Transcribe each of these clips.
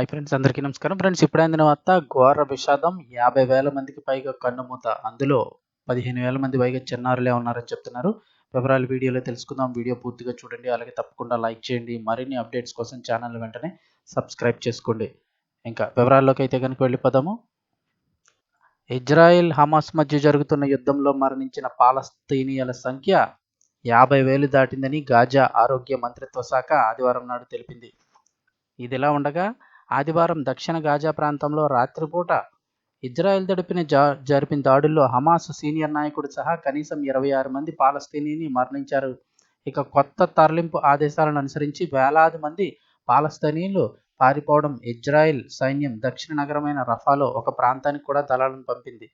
Hi friends అందరికీ నమస్కారం. Friends ఇప్పుడైన వార్త ఘోర విషాదం యాభై వేల మందికి పైగా కన్నుమూత అందులో పదిహేను వేల మంది పైగా చిన్నారులే ఉన్నారని చెప్తున్నారు. వివరాలు వీడియోలో తెలుసుకుందాం. వీడియో పూర్తిగా చూడండి. అలాగే తప్పకుండా లైక్ చేయండి. మరిన్ని అప్డేట్స్ కోసం ఛానల్ వెంటనే సబ్స్క్రైబ్ చేసుకోండి. ఇంకా వివరాల్లోకి అయితే కనుక వెళ్ళిపోదాము. ఇజ్రాయెల్ హమాస్ మధ్య జరుగుతున్న యుద్ధంలో మరణించిన పాలస్తీనియల సంఖ్య యాభై వేలు దాటిందని గాజా ఆరోగ్య మంత్రిత్వ శాఖ ఆదివారం నాడు తెలిపింది. ఇదిలా ఉండగా ఆదివారం దక్షిణ గాజా ప్రాంతంలో రాత్రిపూట ఇజ్రాయెల్ తడిపిన జా జరిపిన దాడుల్లో హమాస్ సీనియర్ నాయకుడు సహా కనీసం ఇరవై ఆరు మంది పాలస్తీనీని మరణించారు. ఇక కొత్త తరలింపు ఆదేశాలను అనుసరించి వేలాది మంది పాలస్తీనీలు పారిపోవడం ఇజ్రాయెల్ సైన్యం దక్షిణ నగరమైన రఫాలో ఒక ప్రాంతానికి కూడా దళాలను పంపింది.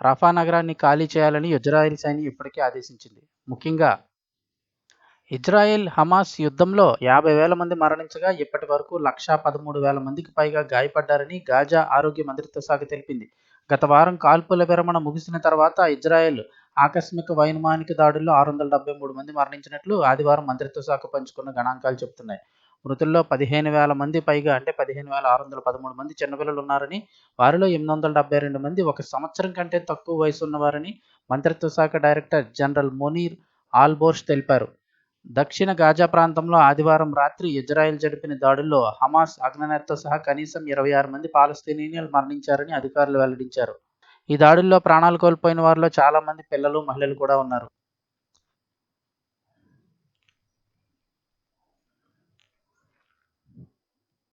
రఫా నగరాన్ని ఖాళీ చేయాలని ఇజ్రాయెల్ సైన్యం ఇప్పటికే ఆదేశించింది. ముఖ్యంగా ఇజ్రాయెల్ హమాస్ యుద్ధంలో యాభై వేల మంది మరణించగా ఇప్పటి వరకు లక్షా పదమూడు వేల మందికి పైగా గాయపడ్డారని గాజా ఆరోగ్య మంత్రిత్వ శాఖ తెలిపింది. గత వారం కాల్పుల విరమణ ముగిసిన తర్వాత ఇజ్రాయెల్ ఆకస్మిక వైమానిక దాడుల్లో ఆరు వందల డెబ్బై మూడు మంది మరణించినట్లు ఆదివారం మంత్రిత్వ శాఖ పంచుకున్న గణాంకాలు చెబుతున్నాయి. మృతుల్లో పదిహేను వేల మంది పైగా అంటే పదిహేను వేల ఆరు వందల పదమూడు మంది చిన్నపిల్లలు ఉన్నారని వారిలో ఎనిమిది వందల డెబ్బై రెండు మంది ఒక సంవత్సరం కంటే తక్కువ వయసు ఉన్నవారని మంత్రిత్వ శాఖ డైరెక్టర్ జనరల్ మొనీర్ ఆల్బోర్ష్ తెలిపారు. దక్షిణ గాజా ప్రాంతంలో ఆదివారం రాత్రి ఇజ్రాయెల్ జరిపిన దాడుల్లో హమాస్ అగ్ననేతతో సహా కనీసం ఇరవై ఆరు మంది పాలస్తీనియన్లు మరణించారని అధికారులు వెల్లడించారు. ఈ దాడుల్లో ప్రాణాలు కోల్పోయిన వారిలో చాలా మంది పిల్లలు మహిళలు కూడా ఉన్నారు.